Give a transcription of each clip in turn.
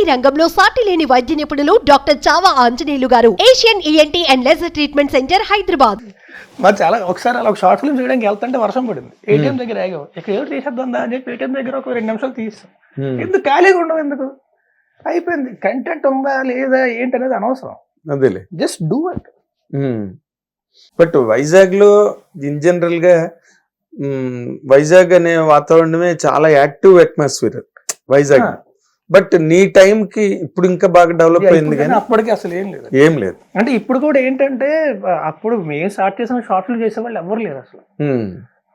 ENT రంగంలో సాటి లేని వైద్య నిపుణులు doctor Chava Anjaneyulu garu. Asian ENT and laser treatment centre Hyderabad. మరి చాలా ఒకసారి అలా ఒక షార్ట్ ఫిల్మ్ చేయడానికి వెళ్తుంటే వర్షం పడింది. ఏటీఎం దగ్గర ఆగాం. ఇక్కడ ఏదో తీసేద్దాం అని చెప్పి ఏటీఎం దగ్గర ఒక రెండు నిమిషాలు తీస్తాం ఎందుకు ఖాళీగా ఉండవు ఎందుకు? అయిపోయింది. కంటెంట్ ఉందా లేదా ఏంటి అనేది అనవసరం. అదేలే. జస్ట్ డూ ఇట్ బట్ వైజాగ్లో ఇన్ జనరల్గా మ్, వైజాగ్ అనే వాతావరణమే చాలా యాక్టివ్ అట్మాస్ఫియర్ వైజాగ్. బట్ నీ టైం కి ఇప్పుడు ఇంకా బాగా డెవలప్ అయింది కానీ అప్పటికి అసలు ఏం లేదు. ఏం లేదు. అంటే ఇప్పుడు కూడా ఏంటంటే అప్పుడు మేము స్టార్ట్ చేసిన షార్ట్ ఫిల్మ్ చేసే వాళ్ళు ఎవరు లేరు అసలు. మ్,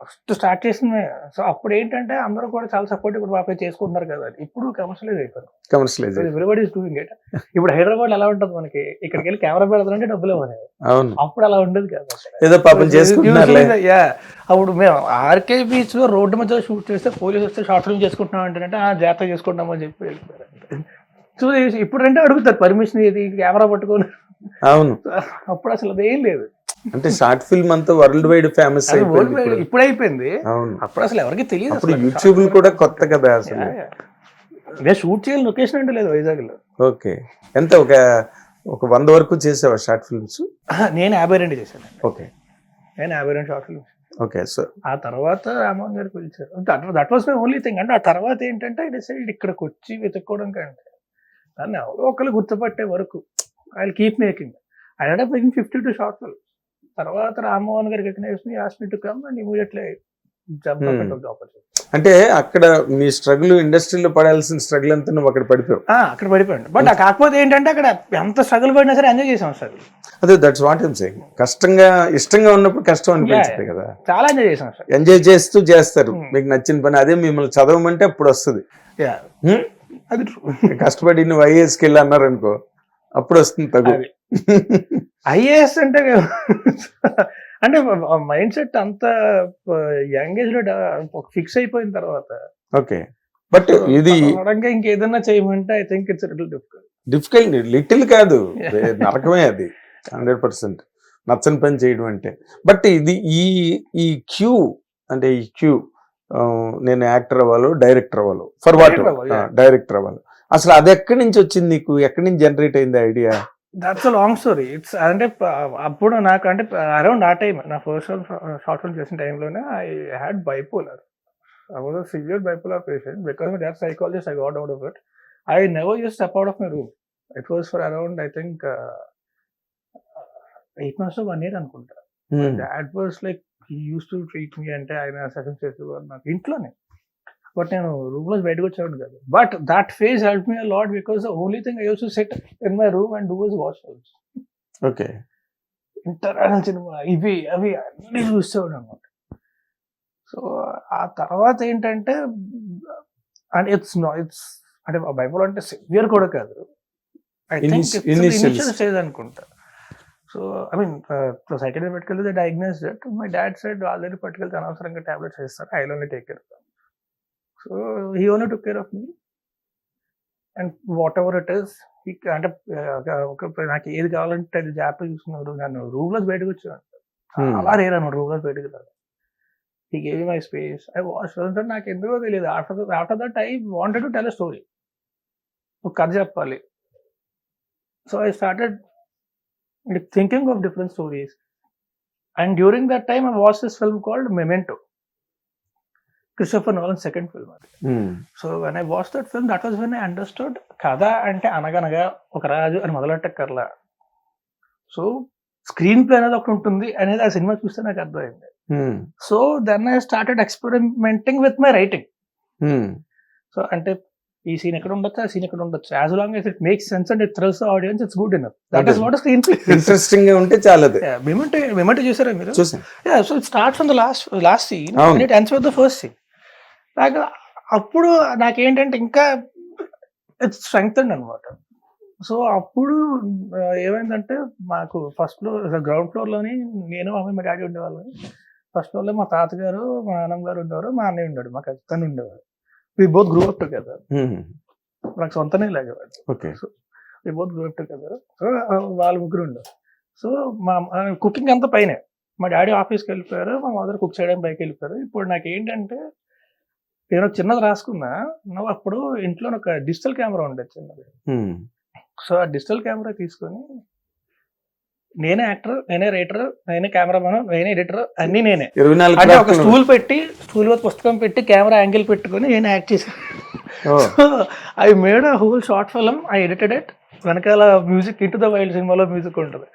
ఫస్ట్ స్టార్ట్ చేసిన సో అప్పుడు ఏంటంటే అందరూ కూడా చాలా సపోర్ట్ ఇప్పుడు బాగా చేసుకుంటున్నారు కదా. ఇప్పుడు కమర్షియలైజ్ అయిపోయింది commercialise everybody is doing it ఇప్పుడు హైదరాబాద్ ఎలా ఉంటుంది మనకి? ఇక్కడికి వెళ్ళి కెమెరా పెడతారంటే డబ్బులు ఇవ్వాలి అవును. అప్పుడు అలా ఉండేది కదా. ఏదో పాపం చేసుకుంటున్నారులే. Yeah. అప్పుడు మేము ఆర్కే బీచ్లో రోడ్డు మధ్యలో షూట్ చేస్తే పోలీస్ వస్తే షార్ట్ ఫిల్మ్ చేసుకుంటున్నాం అంటే ఆ జాగ్రత్త చేసుకుంటాం అని చెప్పి వెళ్ళిపోయారు. సో ఇప్పుడు అంటే అడుగుతారు పర్మిషన్ ఏది? కెమెరా పట్టుకొని. అవును. అప్పుడు అసలు అదేం లేదు. అంటే షార్ట్ ఫిల్మ్ అంతా వరల్డ్ వైడ్ ఫేమస్ అయిపోయింది ఇప్పుడు. అయిపోయింది అప్పుడు అసలు ఎవరికి తెలియదు అప్పుడు. యూట్యూబ్ కూడా కొత్త కదా అసలు. నేను షూట్ చేయాలి లొకేషన్ అంటే లేదు వైజాగ్లో ఓకే. ఎంత? ఒక ఒక వంద వరకు చేసావా షార్ట్ ఫిల్మ్స్? నేను యాభై రెండు చేశాను. ఓకే. నేను యాభై రెండు షార్ట్ ఫిల్మ్స్. ఓకే సో ఆ తర్వాత రామోహన్ గారు పిలిచారు. That was my only thing అంటే ఆ తర్వాత ఏంటంటే డిసైడ్ ఇక్కడికి వచ్చి వెతుక్కోవడం కంటే దాన్ని ఎవరో ఒకరు గుర్తుపట్టే వరకు I keep making I had making fifty two short film తర్వాత Rammohan garu recognise me as me to come and immediately Hmm. అంటే అక్కడ మీ స్ట్రగుల్ ఇండస్ట్రీలో పడాల్సిన స్ట్రగుల్ అంతా నువ్వు అక్కడ పడిపోయావు. అక్కడ పడిపోయాడు బట్ కాకపోతే ఏంటంటే అక్కడ ఎంత స్ట్రగుల్ పడినా సరే ఎంజాయ్ చేసాం సార్. అదే దట్స్ వాట్ ఎమ్ సేయింగ్ కష్టంగా ఇష్టంగా ఉన్నప్పుడు కష్టం అనిపించింది కదా. చాలా ఎంజాయ్ చేసాం సార్. ఎంజాయ్ చేస్తూ చేస్తారు. Hmm. మీకు నచ్చిన పని అదే మిమ్మల్ని చదవమంటే అప్పుడు వస్తుంది. Hmm? అది. కష్టపడి నువ్వు ఐఏఎస్కి వెళ్ళి అన్నారు అనుకో అప్పుడు వస్తుంది తగు. ఐఏఎస్ అంటే అంటే మైండ్ సెట్ అంత యంగ్ ఏజ్లో ఫిక్స్ అయిపోయిన తర్వాత ఓకే. బట్ ఇది ఇంకేదన్నా చేయమంటే I think it's little difficult. Difficult little కాదు. నరకమే అది. Hundred percent. నచ్చని పని చేయడం అంటే. బట్ ఇది ఈ ఈ క్యూ అంటే ఈ క్యూ నేను యాక్టర్ అవ్వాలి డైరెక్టర్ అవ్వాలి. For what. డైరెక్టర్ అవ్వాలి. అసలు అది ఎక్కడి నుంచి వచ్చింది నీకు? ఎక్కడి నుంచి జనరేట్ అయింది idea? That's long story it's అంటే అప్పుడు నాకు అంటే అరౌండ్ ఆ టైం నా ఫస్ట్ షార్ట్ ఫిల్మ్ చేసిన టైంలోనే I had bipolar I was severe bipolar patient because my dad psychologist I got out of it I never use step out of my room it was for around I think eight months one year అనుకుంటా. That was like use to treat me అంటే ఆయన suggest చేసేవారు నాకు. ఇంట్లోనే. But నేను రూమ్లో బయటకు వచ్చేవాడు కాదు but that phase help me lot because only thing I use to set in my room and do was watch okay international cinema ఇవి అవి అన్ని చూసేవాడు అనమాట సో ఆ తర్వాత ఏంటంటే అండ్ ఇట్స్ నో ఇట్స్ అంటే బైబుల్ అంటే సివియర్ కూడా కాదు. ఐ థింక్ ఇనిషియల్ స్టేజ్ అనుకుంటా. సో ఐ మీన్ సైకిల్ పెట్టుకెళ్తే diagnose that my dad side already పట్టుకెళ్తే అనవసరంగా టాబ్లెట్స్ ఇస్తారు I only take care so he only took care of me and whatever it is అంటే ఒక నాకు ఏది కావాలంటే అది జాగ్రత్తగా చూసుకున్నారు నన్ను రూమ్లో బయటకు వచ్చాను. అలా రేరు అన్నమాట రూమ్లో బయటకు రాదు he gave my space I watch నాకు ఎందుకో తెలియదు. After after that I wanted to tell story ఒక కథ చెప్పాలి. So I started thinking of different stories and during that time I watch this film called Memento Christopher Nolan second film అది. So when I watch that film that was when I understood కథ అంటే అనగనగా ఒక రాజు అని మొదలెట్టక్కర్లా so screen play అనేది ఒకటి ఉంటుంది అనేది ఆ సినిమా చూస్తే నాకు అర్థమైంది. So then I started experimenting with my writing so అంటే ఈ సీన్ ఎక్కడ ఉండొచ్చు? ఆ సీన్ ఎక్కడ ఉండొచ్చు? As long it makes sense and it thrills audience it's good enough that Okay. What screenplay ఇంట్రెస్టింగ్గా ఉంటే చాలదు. మెమెంటో మెమెంటో చూసారా మీరు? Yeah so it starts from the last last scene. And it ends with the first scene నాకు అప్పుడు నాకేంటంటే ఇంకా it's strength అనమాట సో అప్పుడు ఏమైందంటే మాకు ఫస్ట్ ఫ్లోర్ గ్రౌండ్ ఫ్లోర్లోని నేను అమ్మ మా డాడీ ఉండేవాళ్ళం. ఫస్ట్ ఫ్లోర్లో మా తాతగారు మా నాన్నమ్మ గారు ఉండేవారు మా అన్నయ్య ఉండేవాడు మా ఖచ్చితంగా ఉండేవాడు. We both grew up together నాకు సొంతనే లేగేవాడు okay. We both grew up together so వాళ్ళు ముగ్గురు ఉండరు సో మా కుకింగ్ అంతా పైనే. మా డాడీ ఆఫీస్కి వెళ్ళిపోయారు మా మదర్ కుక్ చేయడానికి పైకి వెళ్ళిపోయారు. ఇప్పుడు నాకు ఏంటంటే నేను ఒక చిన్నది రాసుకున్నా నువ్వు అప్పుడు ఇంట్లో ఒక డిజిటల్ కెమెరా ఉండేది చిన్నది. సో ఆ డిజిటల్ కెమెరా తీసుకొని నేనే యాక్టర్ నేనే రైటర్ నేనే కెమెరామన్ నేనే ఎడిటర్ అన్ని నేనే. అంటే ఒక. స్టూల్ పెట్టి స్టూల్ మీద పుస్తకం పెట్టి కెమెరా యాంగిల్ పెట్టుకొని నేను యాక్ట్ చేశాను I made a whole short film I edited it వెనకాల మ్యూజిక్ ఇంటు ద వైల్డ్ సినిమాలో మ్యూజిక్ ఉంటుంది.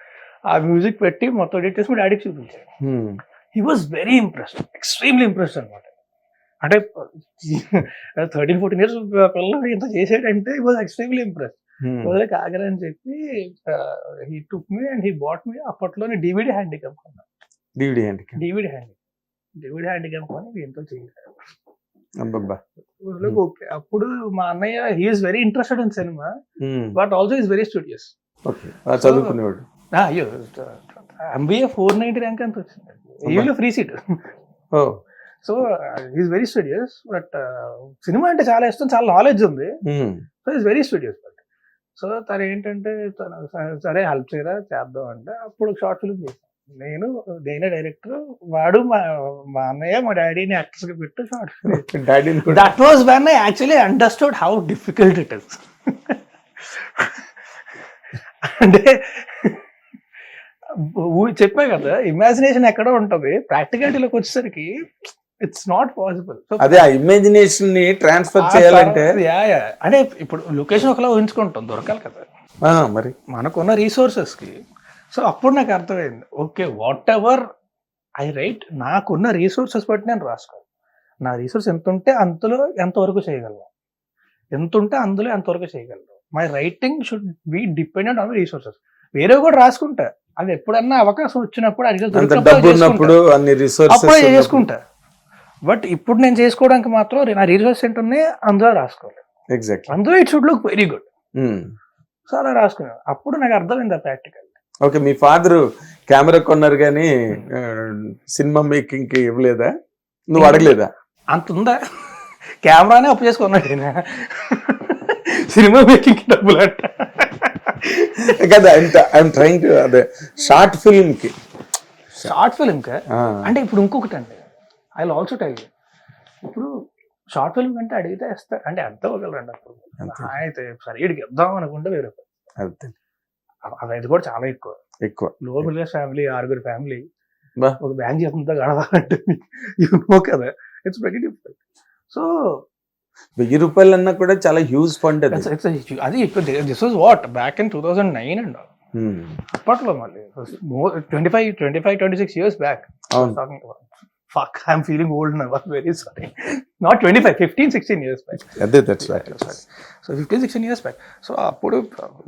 ఆ మ్యూజిక్ పెట్టి మొత్తం ఎడిట్ చేసి మా డాడీకి చూపించాను he was very impressed extremely impressed అనమాట అంటే థర్టీన్ ఫోర్టీన్ ఇయర్స్ పిల్లలు ఇంత చేసాడంటే వాజ్ ఎక్స్ట్రీమ్లీ ఇంప్రెస్డ్ ఉమ్, రోజులకి ఆగరా అని చెప్పి he took me and he bought me అప్పట్లోనే డివిడి హ్యాండిక్యాప్ కొన్నా. DVD handicap. DVD handicap DVD handicap కొని ఎంతో చేయలేదు అబ్బబ్బా. ఓకే అప్పుడు మా అన్నయ్య he is very interested in cinema but also is very studious చదువుకునేవాడు. అయ్యో ఎంబీఏ ఫోర్ నైన్టీ ర్యాంక్ అంత వచ్చింది. Free seat oh. So is very studious but cinema అంటే చాలా ఇష్టం చాలా నాలెడ్జ్ ఉంది. So is very studious but so తను ఏంటంటే తను సరే హెల్ప్ చేయరా చేద్దాం అంటే అప్పుడు షార్ట్ ఫిల్మ్ చేశాను నేను నేనే డైరెక్టర్ వాడు మా మా అన్నయ్య మా డాడీని యాక్టర్స్గా పెట్టు షార్ట్ ఫిల్మ్ కూడా. That was when I actually understood how difficult it is అంటే చెప్పా కదా ఇమాజినేషన్ ఎక్కడో ఉంటుంది. ప్రాక్టికాలిటీలోకి వచ్చేసరికి ఇట్స్ నాట్ పాసిబుల్ అదే ఆ ఇమాజినేషన్ని ట్రాన్స్ఫర్ చేయాలంటే అంటే ఇప్పుడు లొకేషన్ ఒకలా ఊహించుకుంటాం దొరకాలి కదా. మరి. మనకున్న రిసోర్సెస్కి సో అప్పుడు నాకు అర్థమైంది. Okay whatever I write నాకున్న రిసోర్సెస్ బట్టి నేను రాసుకోవాలి. నా రిసోర్స్ ఎంత ఉంటే అంతలో ఎంతవరకు చేయగలను? ఎంత ఉంటే అందులో ఎంతవరకు చేయగలను? My writing should be dependent on resources వేరే కూడా రాసుకుంటా. అది ఎప్పుడన్నా అవకాశం వచ్చినప్పుడు రిసోర్సెస్ చేసుకుంటా. బట్ ఇప్పుడు నేను చేసుకోవడానికి మాత్రం నా రిసోర్స్ ఏంటనే అందులో రాసుకోవాలి ఎగ్జాక్ట్లీ అందులో it should look very good so అలా రాసుకున్నాను. అప్పుడు నాకు అర్థమైంది ఆ ప్రాక్టికల్ ఓకే మీ ఫాదర్ కెమెరా కొన్నారు కానీ సినిమా మేకింగ్కి ఇవ్వలేదా? నువ్వు అడగలేదా? అంత ఉందా? కెమెరానే అప్పు చేసుకున్నాడు. సినిమా మేకింగ్ డబ్బులు అంట కదా ఐఎమ్ ట్రైంగ్ టు అదే షార్ట్ ఫిల్మ్కి. షార్ట్ ఫిల్మ్ అంటే ఇప్పుడు ఇంకొకటి అండి ఐ ఆల్సో టెల్ ఇప్పుడు షార్ట్ ఫిల్మ్ కంటే అడిగితే ఇస్తారు అంటే ఎంత ఇవ్వగలరండి అప్పుడు. అయితే సరే వీడికి ఇద్దాం అనుకుంటే వేరే. అంతే. అది కూడా చాలా ఎక్కువ. ఎక్కువ. లో మిడిల్ క్లాస్ ఫ్యామిలీ ఆరుగురు ఫ్యామిలీ. ఒక బ్యాంక్ జీతంతో గడవాలంటే యూ నో కదా ఇట్స్ వెరీ డిఫికల్ట్ సో వెయ్యి రూపాయలు అన్నా కూడా చాలా హ్యూజ్ ఫండ్ అది. This was what back in two thousand nine and అప్పట్లో మళ్ళీ twenty five twenty five twenty six years back fuck I'm feeling old now very sorry not twenty five fifteen sixteen years back అదే that's so fifteen sixteen years back so అప్పుడు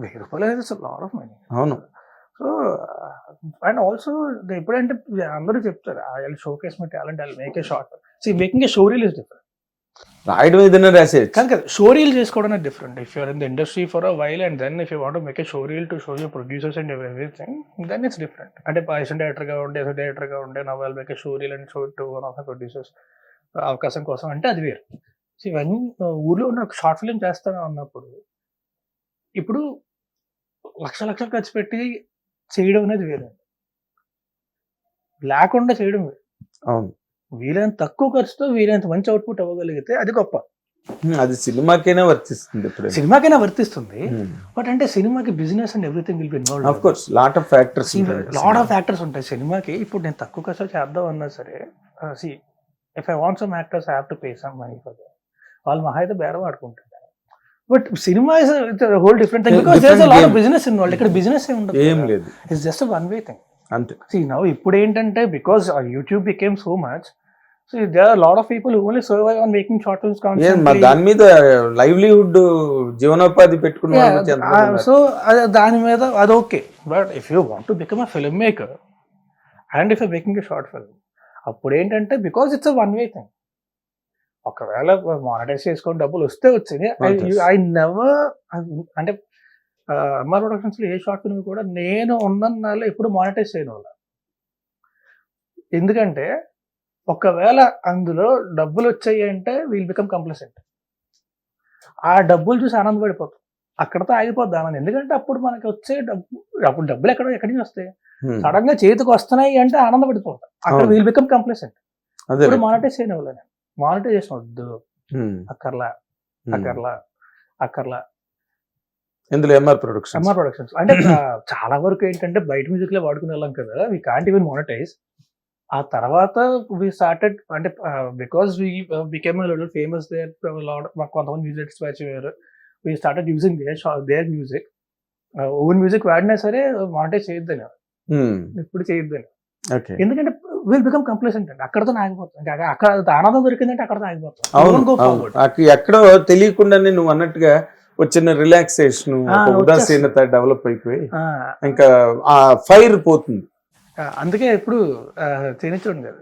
వెయ్యి రూపాయలు అనేది lot of money అవును. So and also ఎప్పుడంటే అందరూ చెప్తారు I showcase my talent I make a short see making a showreel is different రాయడం ఏదైనా రాసేయచ్చు కానీ కదా షో రీల్ చేసుకోవడం different if you're in the industry for a while and then if you want make a showreel to show you producers and everything then it's different అంటే assistant డైరెక్టర్గా ఉండే assistant డైరెక్టర్గా ఉండే నా వాళ్ళు make a showreel and show to one of producers అవకాశం కోసం అంటే అది వేరు. సో ఇవన్నీ ఊర్లో ఉన్న షార్ట్ ఫిల్మ్ చేస్తాను అన్నప్పుడు ఇప్పుడు లక్ష లక్షలు ఖర్చు పెట్టి చేయడం అనేది వేరే. లేకుండా చేయడం వేరు. అవును. వీలైనంత తక్కువ ఖర్చుతో వీలైనంత మంచి అవుట్పుట్ అవ్వగలిగితే అది గొప్ప. అది సినిమాకైనా వర్తిస్తుంది ఇప్పుడు. సినిమాకైనా వర్తిస్తుంది. బట్ అంటే సినిమాకి business and everything will be of involve course lot of factors lot of actors ఉంటాయి. సినిమాకి ఇప్పుడు నేను తక్కువ ఖర్చు చేద్దాం అన్నా సరే see if I want some actors have to pay some money for వాళ్ళు మహా అయితే బేరం ఆడుకుంటారు but cinema is whole different thing because there's Different lot game. Of business involve ఇక్కడ బిజినెస్ ఏం ఉండదు ఏం లేదు. It's just one way thing అంతే. సి నౌ ఇప్పుడు ఏంటంటే because YouTube became so much so there are lot of people only survive on making short films మా దాని మీద లైవ్లీహుడ్ జీవనోపాధి పెట్టుకున్న? సో దాని మీద అది okay but if you want to become a film maker and if you making a short film అప్పుడు ఏంటంటే because it's one way thing ఒకవేళ మానిటైజ్ చేసుకొని డబ్బులు వస్తే వచ్చింది. ఐ నెవర్ అంటే ఎంఆర్ ప్రొడక్షన్స్లో ఏ షార్ట్ ఫిల్మ్ కూడా నేను ఉన్న ఎప్పుడు మానిటైజ్ చేయను ఎందుకంటే ఒకవేళ అందులో డబ్బులు వచ్చాయి అంటే వీల్ బికమ్ కంప్లసెంట్ ఆ డబ్బులు చూసి ఆనందపడిపోతాం. అక్కడతో ఆగిపోద్ది ఆనందం ఎందుకంటే అప్పుడు మనకి వచ్చే డబ్బు అప్పుడు డబ్బులు ఎక్కడ ఎక్కడి నుంచి వస్తాయి. సడన్గా చేతికి వస్తున్నాయి అంటే ఆనందపడిపోతాం. అక్కడ. వీల్ బికమ్ కంప్లసెంట్ ఇప్పుడు మానిటైజ్ చేయని వాళ్ళని మానిటైజేషన్ వద్దు. ఉమ్, అక్కర్లా. అక్కర్లా అక్కర్లా. ఇందులో ఎంఆర్ ప్రొడక్షన్ ఎంఆర్ ప్రొడక్షన్స్ అంటే చాలా వరకు ఏంటంటే బయట మ్యూజిక్లో వాడుకునే వాళ్ళం కదా. వీ కాంట్ ఈవెన్ మోనటైజ్ ఆ తర్వాత వి స్టార్టెడ్ అంటే because we became little famous there కొంతమంది మ్యూజిక్ వచ్చారు we started using their their music own music వాడినా సరే మానిటైజ్ చేయొద్దని. ఇప్పుడు చేయొద్దని. ఎందుకంటే విల్ బికమ్ కంప్లసెంట్ అండి. అక్కడతో ఆగిపోతాం. ఇంకా అక్కడ ఆనందం దొరికిందంటే అక్కడతో ఆగిపోతాం. ఎక్కడో తెలియకుండానే నువ్వు అన్నట్టుగా వచ్చిన రిలాక్సేషన్ ఉదాసీనత డెవలప్ అయిపోయి ఇంకా ఆ ఫైర్ పోతుంది. అందుకే ఎప్పుడు చేయనిచ్చుకోండి కదా.